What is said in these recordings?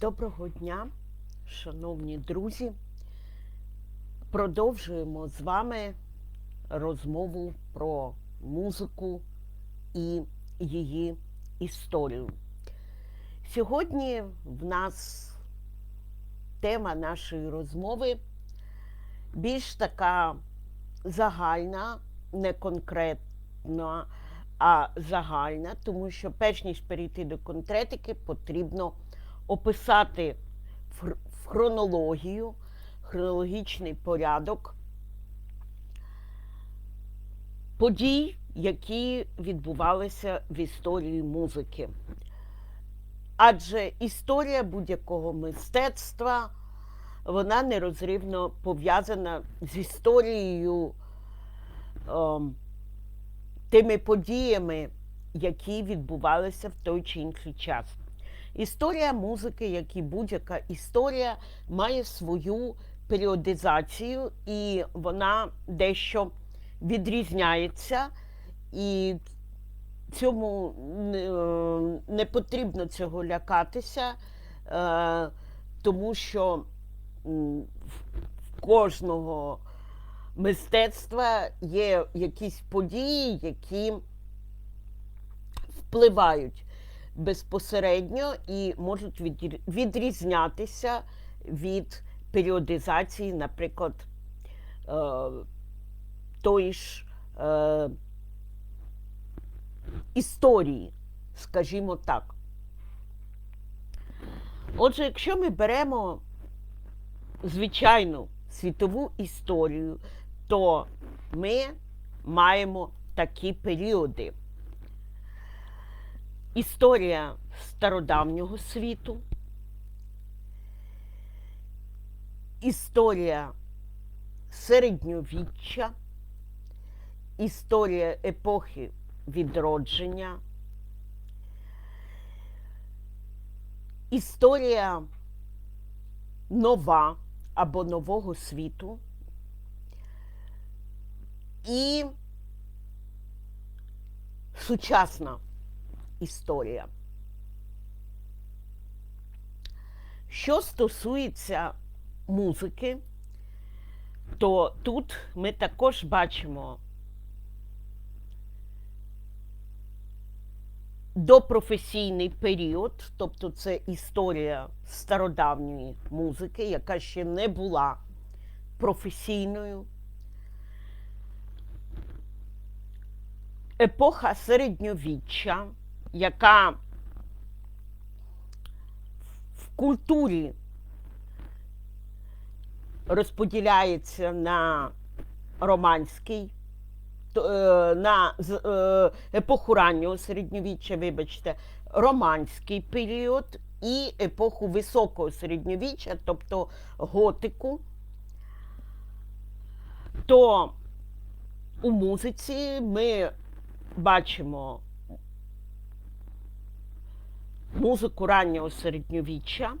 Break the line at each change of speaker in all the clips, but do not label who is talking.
Доброго дня, шановні друзі. Продовжуємо з вами розмову про музику і її історію. Сьогодні в нас тема нашої розмови більш така загальна, не конкретна, а загальна, тому що перш ніж перейти до конкретики, потрібно описати хронологію, хронологічний порядок подій, які відбувалися в історії музики. Адже історія будь-якого мистецтва вона нерозривно пов'язана з історією ем, тими подіями, які відбувалися в той чи інший час. Історія музики, як і будь-яка історія, має свою періодизацію, і вона дещо відрізняється, і цьому не, е, потрібно цього лякатися, е, тому що в кожного мистецтва є якісь події, які впливають безпосередньо і можуть відрі- відрізнятися від періодизації, наприклад, е, тої ж е, історії, скажімо так. Отже, якщо ми беремо звичайну світову історію, то ми маємо такі періоди. Історія стародавнього світу, історія середньовіччя, історія епохи відродження, історія нова або нового світу і сучасна історія. Що стосується музики, то тут ми також бачимо допрофесійний період, тобто це історія стародавньої музики, яка ще не була професійною. Епоха середньовіччя, яка в культурі розподіляється на романський, е, на е, епоху раннього середньовіччя, вибачте, романський період і епоху високого середньовіччя, тобто готику, то у музиці ми бачимо музику раннього середньовіччя,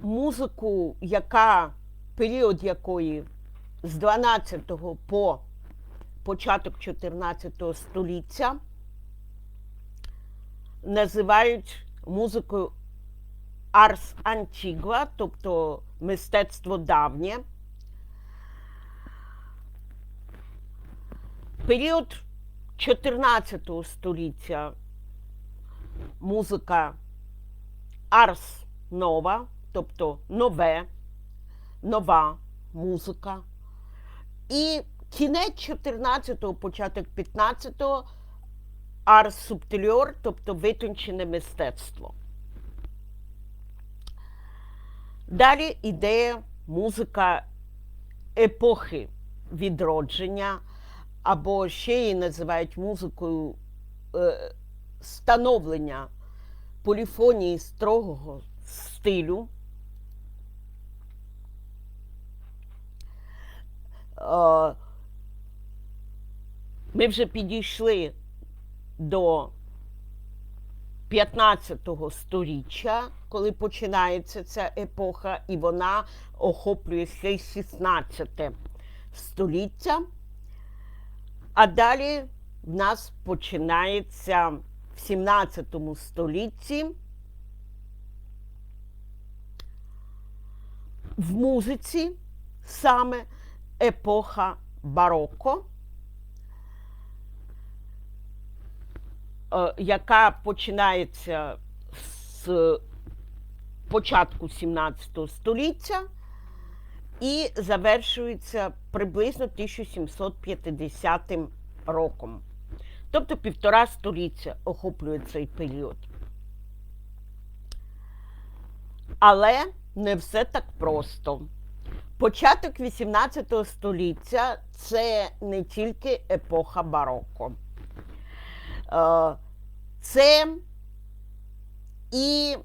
музику, яка період якої з 12 по початок 14 століття називають музикою Арс Антігва, тобто мистецтво давнє. Період 14 століття музика Арс Нова, тобто нове, нова музика. І кінець 14-го, початок 15-го арс субтильор, тобто витончене мистецтво. Далі іде музика епохи відродження, або ще її називають музикою е, становлення поліфонії строгого стилю. Е, Ми вже підійшли до 15 сторіччя, коли починається ця епоха, і вона охоплює ще й 16 століття. А далі в нас починається в 17 столітті в музиці саме епоха бароко, е, яка починається з початку 17 століття і завершується приблизно 1750 роком. Тобто півтора століття охоплює цей період. Але не все так просто. Початок 18 століття це не тільки епоха бароко. Е, Це і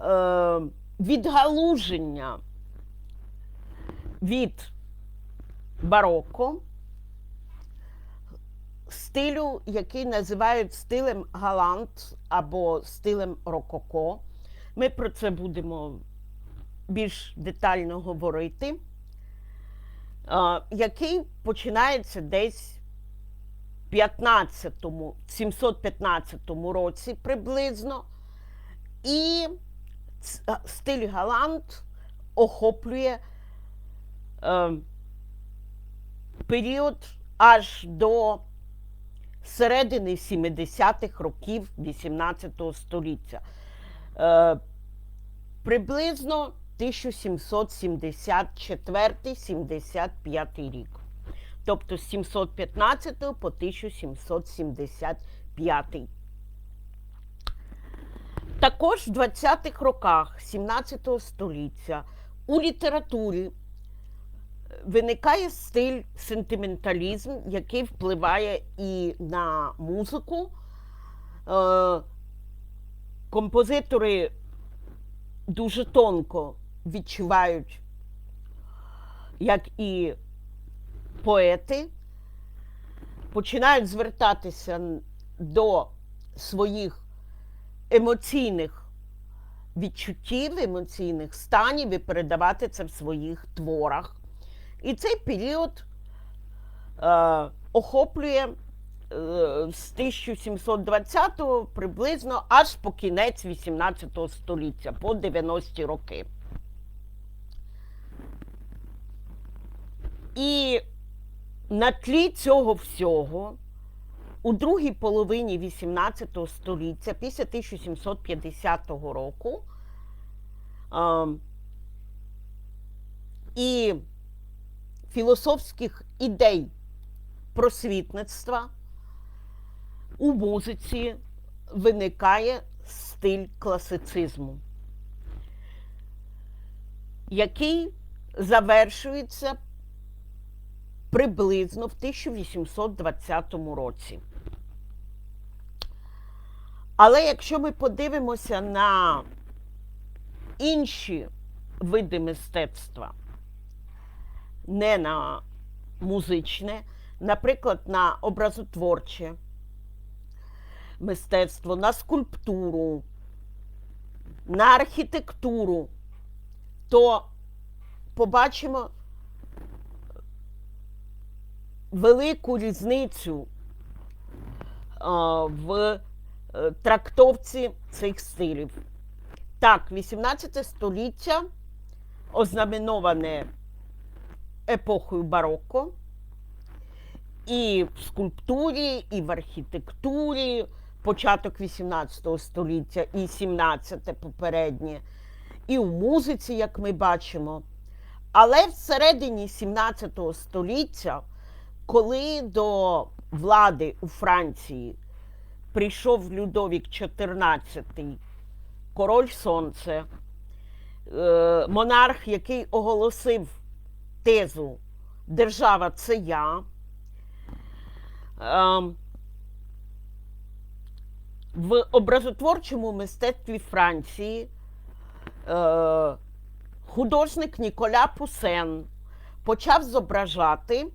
е, відгалуження від бароко, стилю, який називають стилем галант або стилем рококо. Ми про це будемо більш детально говорити, який починається десь в 15-му, 715 році приблизно, і стиль галант охоплює період аж до середини 70-х років 18 століття. Е, приблизно 1774-75 рік. Тобто з 715 по 1775. Також в 20-х роках 17 століття у літературі виникає стиль сентименталізм, який впливає і на музику. Е, композитори дуже тонко відчувають, як і поети, починають звертатися до своїх емоційних відчуттів, емоційних станів і передавати це в своїх творах. І цей період е, охоплює е, з 1720 приблизно аж по кінець 18 століття, по 90-ті роки. І на тлі цього всього у другій половині 18 століття, після 1750 року, е, і філософських ідей просвітництва у музиці виникає стиль класицизму, який завершується приблизно в 1820 році. Але якщо ми подивимося на інші види мистецтва, не на музичне, наприклад, на образотворче мистецтво, на скульптуру, на архітектуру, то побачимо велику різницю в е, трактовці цих стилів. Так, 18 століття ознаменоване епохою бароко, і в скульптурі, і в архітектурі, початок 18 століття, і 17 попереднє, і в музиці, як ми бачимо. Але всередині 17 століття, коли до влади у Франції прийшов Людовік XIV, король Сонце, е, монарх, який оголосив тезу Держава це я. Ем, В образотворчому мистецтві Франції е, художник Ніколя Пусен почав зображати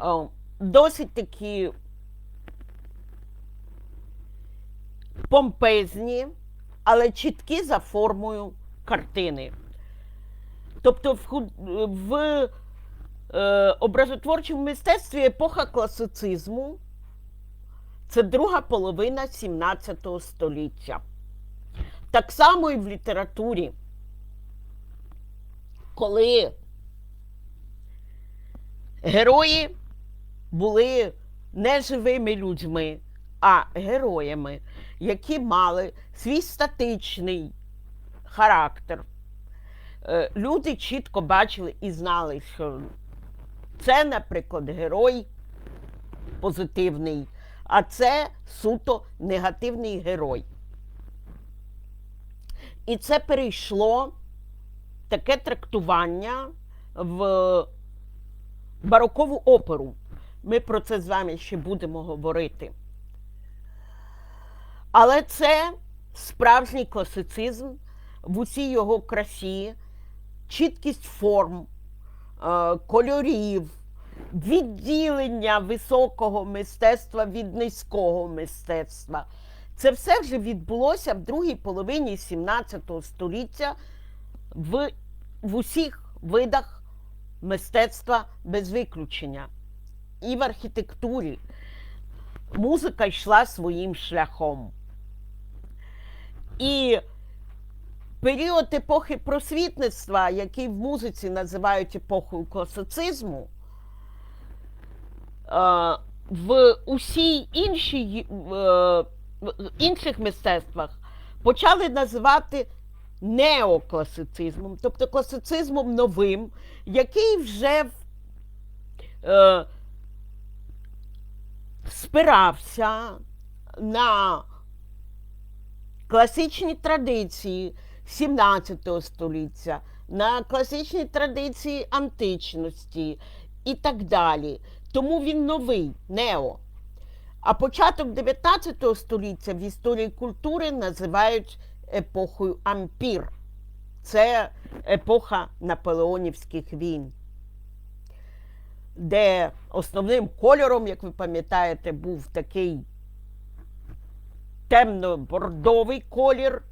е, досить такі помпезні, але чіткі за формою картини. Тобто в, в е, образотворчому мистецтві епоха класицизму Це друга половина 17 століття. Так само і в літературі, коли герої були не живими людьми, а героями, які мали свій статичний характер. Е, Люди чітко бачили і знали, що це, наприклад, герой позитивний, а це суто негативний герой. І це перейшло таке трактування в барокову оперу. Ми про це з вами ще будемо говорити. Але це справжній класицизм в усій його красі, чіткість форм, е, кольорів, відділення високого мистецтва від низького мистецтва. Це все вже відбулося в другій половині 17 століття в, в усіх видах мистецтва без виключення. І в архітектурі музика йшла своїм шляхом. І період епохи просвітництва, який в музиці називають епохою класицизму, е, в усій іншій, е, в інших мистецтвах почали називати неокласицизмом, тобто класицизмом новим, який вже е, спирався на класичні традиції 17 століття, на класичні традиції античності і так далі. Тому він новий, нео. А початок 19 століття в історії культури називають епохою ампір. Це епоха наполеонівських війн, де основним кольором, як ви пам'ятаєте, був такий темно-бордовий колір.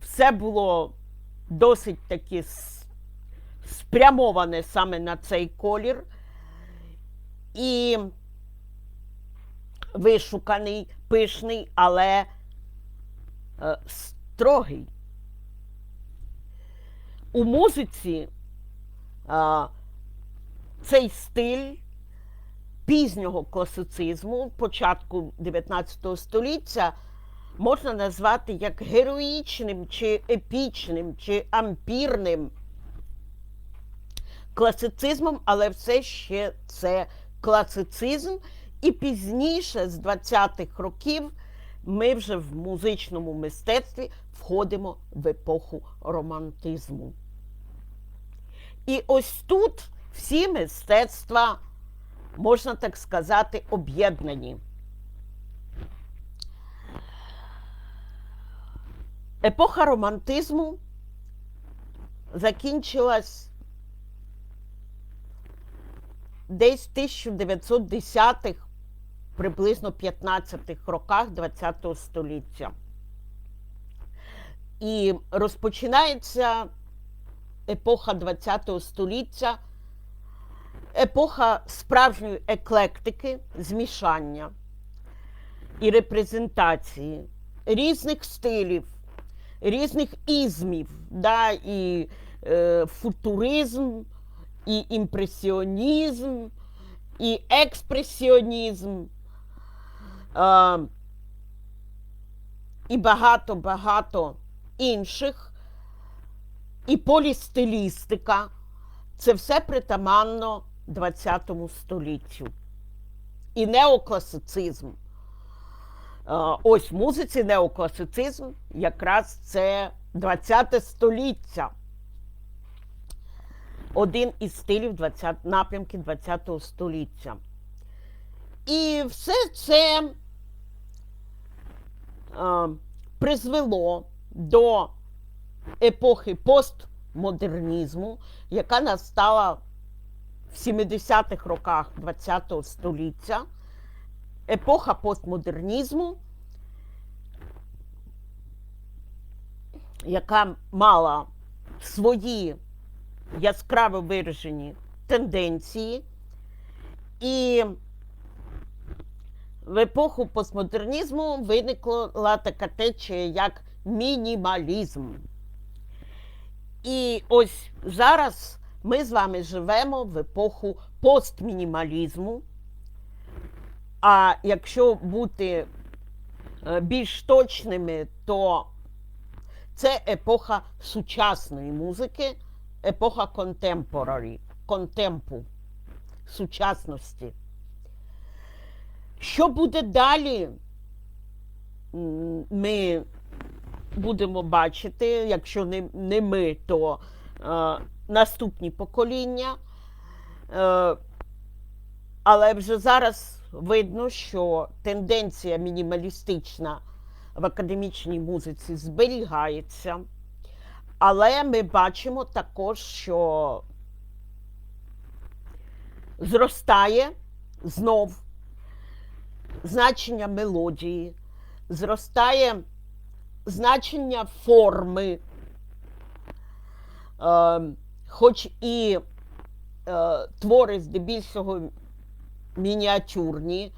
Все було досить таки спрямоване саме на цей колір. І вишуканий, пишний, але е, строгий. У музиці а, цей стиль пізнього класицизму, початку 19 століття, можна назвати як героїчним, чи епічним, чи ампірним класицизмом, але все ще це класицизм. І пізніше, з 20-х років, ми вже в музичному мистецтві входимо в епоху романтизму. І ось тут всі мистецтва, можна так сказати, об'єднані. Епоха романтизму закінчилась десь в 1910-х, приблизно 15-х роках ХХ століття. І розпочинається епоха ХХ століття, епоха справжньої еклектики, змішання і репрезентації різних стилів, різних ізмів, да, і е, футуризм, і імпресіонізм, і експресіонізм, е, і багато-багато інших, і полістилістика. Це все притаманно ХХ століттю. І неокласицизм. Ось музиці неокласицизм якраз це ХХ століття. Один із стилів 20, напрямків ХХ століття. І все це е, призвело до епохи постмодернізму, яка настала в 70-х роках ХХ століття. Епоха постмодернізму, яка мала свої яскраво виражені тенденції, і В епоху постмодернізму виникла така течія, як мінімалізм. І ось зараз ми з вами живемо в епоху постмінімалізму. А якщо бути е, більш точними, то це епоха сучасної музики, епоха контемпорарі, контемпу, сучасності. Що буде далі? Ми будемо бачити, якщо не, не ми, то е, наступні покоління. Е, але вже зараз видно, що тенденція мінімалістична в академічній музиці зберігається. Але ми бачимо також, що зростає знов значення мелодії, зростає значення форми, е, хоч і е, твори здебільшого мініатюрні,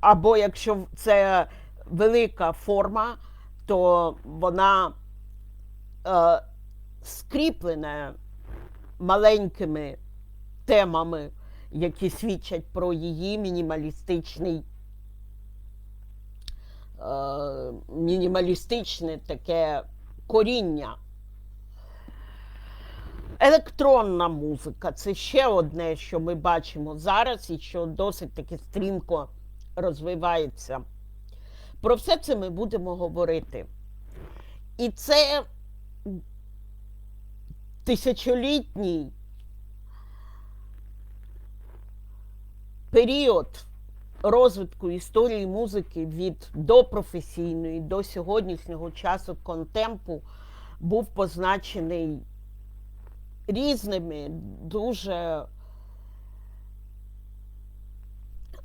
або якщо це велика форма, то вона е, скріплена маленькими темами, які свідчать про її мінімалістичний е, мінімалістичне таке коріння. Електронна музика це ще одне, що ми бачимо зараз і що досить таки стрімко розвивається. Про все це ми будемо говорити. І це тисячолітній період розвитку історії музики від допрофесійної до сьогоднішнього часу контемпу був позначений різними дуже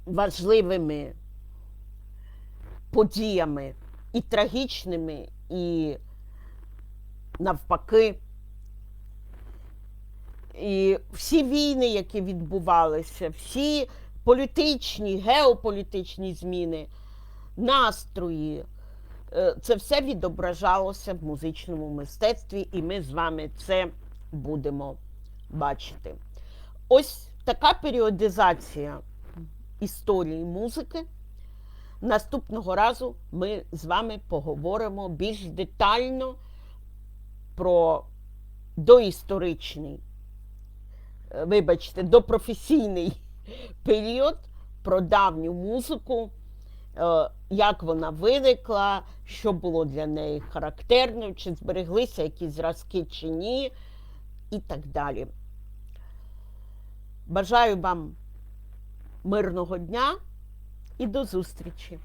важливими подіями і трагічними, і навпаки. І всі війни, які відбувалися, всі політичні, геополітичні зміни, настрої, е, це все відображалося в музичному мистецтві, і ми з вами це будемо бачити. Ось така періодизація історії музики. Наступного разу ми з вами поговоримо більш детально про доісторичний, е, вибачте, допрофесійний період, про давню музику, е, як вона виникла, що було для неї характерно, чи збереглися якісь зразки чи ні, і так далі. Бажаю вам мирного дня і до зустрічі!